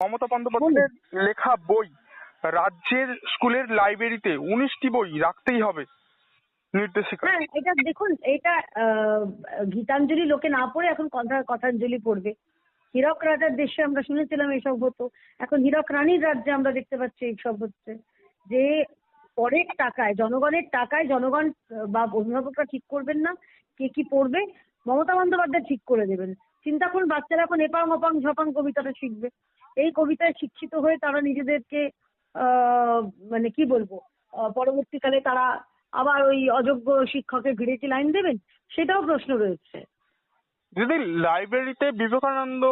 মমতা বন্দ্যোপাধ্যায়ের লেখা বই রাজ্যের স্কুলের লাইব্রেরিতে উনিশটি বই রাখতেই হবে নির্দেশিকা। হ্যাঁ এটা দেখুন এটা গীতাঞ্জলি লোকে না পড়ে এখন কথা কথাঞ্জলি পড়বে। হীরক রাজার দেশে আমরা শুনেছিলাম এসব হতো। এখন হীরক রানীর রাজ্যে আমরা দেখতে পাচ্ছি এইসব হচ্ছে। যে পরের টাকায় জনগণের টাকায় জনগণ বা অভিভাবকরা ঠিক করবেন না কে কি পড়বে? মমতা বন্দ্যোপাধ্যায় ঠিক করে দেবেন। চিন্তা করুন বাচ্চারা এখন এপাং ওপাং ঝপাং কবিতাটা শিখবে। এই কবিতায় শিক্ষিত হয়ে তারা নিজেদেরকে মানে কি বলব পরবর্তীকালে তারা আবার ওই অযোগ্য শিক্ষকের ভিড়ে কি লাইন দেবেন? সেটাও প্রশ্ন রয়েছে। যদি লাইব্রেরিতে বিবেকানন্দ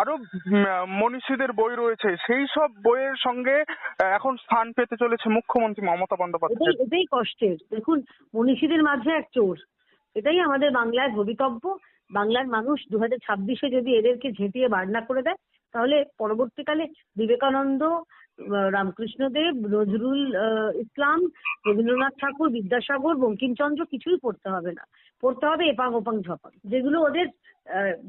আরও মনীষীদের বই রয়েছে। সেই সব বইয়ের সঙ্গে এখন স্থান পেতে চলেছে মুখ্যমন্ত্রী মমতা বন্দ্যোপাধ্যায়। এটাই কষ্টের। দেখুন মনীষীদের মাঝে এক চোর। এটাই আমাদের বাংলার ভবিতব্য। বাংলার মানুষ দু হাজার ছাব্বিশে যদি এদেরকে ঝেঁটিয়ে বার না করে দেয়, তাহলে পরবর্তীকালে বিবেকানন্দ রামকৃষ্ণদেব, নজরুল ইসলাম, রবীন্দ্রনাথ ঠাকুর, বিদ্যাসাগর, বঙ্কিমচন্দ্র কিছুই পড়তে হবে না। পড়তে হবে এপাং ওপাং ঝপাং। যেগুলো ওদের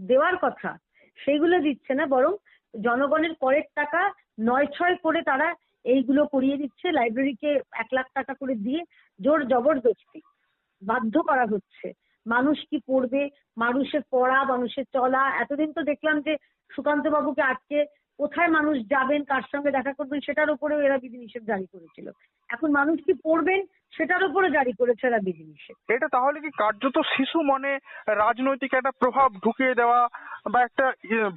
দেওয়ার কথা, সেইগুলো দিচ্ছে না, বরং জনগণের করের টাকা নয় ছয় করে তারা এইগুলো করিয়ে দিচ্ছে, লাইব্রেরিকে এক লাখ টাকা করে দিয়ে জোর জবরদস্তি বাধ্য করা হচ্ছে। মানুষ কি পড়বে? মানুষের পড়া মানুষের চলা। এতদিন তো দেখলাম যে সুকান্ত বাবুকে আটকে কোথায় মানুষ যাবেন কার সঙ্গে দেখা করবেন সেটার উপরেও এরা বিধিনিষেধ জারি করেছিল। এখন মানুষ কি পড়বেন সেটার উপরে জারি করেছে এরা বিধিনিষেধ। এটা তাহলে কি কার্যত শিশু মনে রাজনৈতিক একটা প্রভাব ঢুকিয়ে দেওয়া বা একটা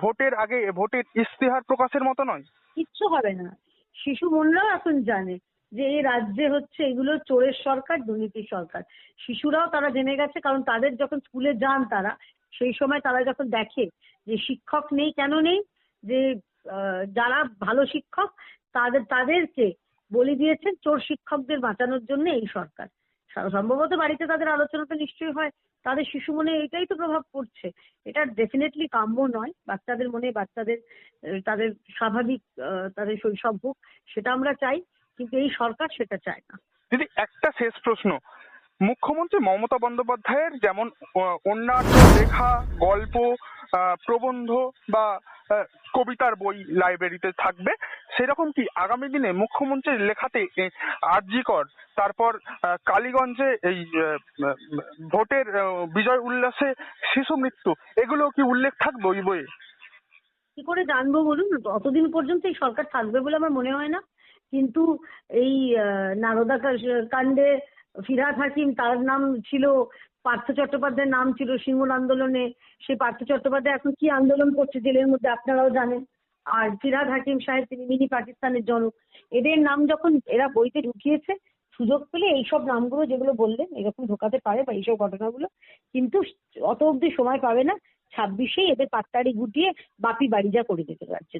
ভোটের আগে ভোটের ইস্তেহার প্রকাশের মতো নয়? কিচ্ছু হবে না। শিশু মনরাও এখন জানে। যে এই রাজ্যে হচ্ছে এগুলো চোরের সরকার, দুর্নীতির সরকার। শিশুরাও তারা জেনে গেছে, কারণ তাদের যখন স্কুলে যান তারা, সেই সময় তারা যখন দেখে যে শিক্ষক নেই, কেন নেই? যে যারা ভালো শিক্ষক, তাদের, তাদেরকে বলে দিয়েছেন চোর শিক্ষকদের বাঁচানোর জন্য এই সরকার। সম্ভবত বাড়িতে তাদের আলোচনা তো নিশ্চয়ই হয়। তাদের শিশু মনে এটাই তো প্রভাব পড়ছে। এটা ডেফিনেটলি কাম্য নয়। বাচ্চাদের মনে বাচ্চাদের, তাদের স্বাভাবিক তাদের শৈশব হোক, সেটা আমরা চাই। কিন্তু এই সরকার সেটা চায় না। দিদি একটা শেষ প্রশ্ন। মুখ্যমন্ত্রী মমতা বন্দ্যোপাধ্যায়ের যেমন অন্যান্য লেখা গল্প প্রবন্ধ বা কবিতার বই লাইব্রেরিতে থাকবে সেরকম কি আগামী দিনে মুখ্যমন্ত্রীর লেখাতে আরজিকর তারপর কালীগঞ্জে এই ভোটের বিজয় উল্লাসে শিশু মৃত্যু এগুলো কি উল্লেখ থাকবে ওই বইয়ে? কি করে জানব বলুন? অতদিন পর্যন্ত এই সরকার থাকবে বলে আমার মনে হয় না। কিন্তু এই নারদা কাণ্ডে ফিরাদ হাকিম তার নাম ছিল, পার্থ চট্টোপাধ্যায়ের নাম ছিল সিঙ্গুর আন্দোলনে। সেই পার্থ চট্টোপাধ্যায় এখন কি আন্দোলন করছে জেলের মধ্যে আপনারাও জানেন। আর ফিরাদ হাকিম সাহেব তিনি মিনি পাকিস্তানের জনক। এদের নাম যখন এরা বইতে ঢুকিয়েছে, সুযোগ পেলে এইসব নামগুলো যেগুলো বললেন, এরকম ঢোকাতে পারে বা এইসব ঘটনাগুলো। কিন্তু অত অবধি সময় পাবে না। ছাব্বিশেই এদের পাত্তাড়ি গুটিয়ে বাপি বাড়ি যা করে দিতে পারছে।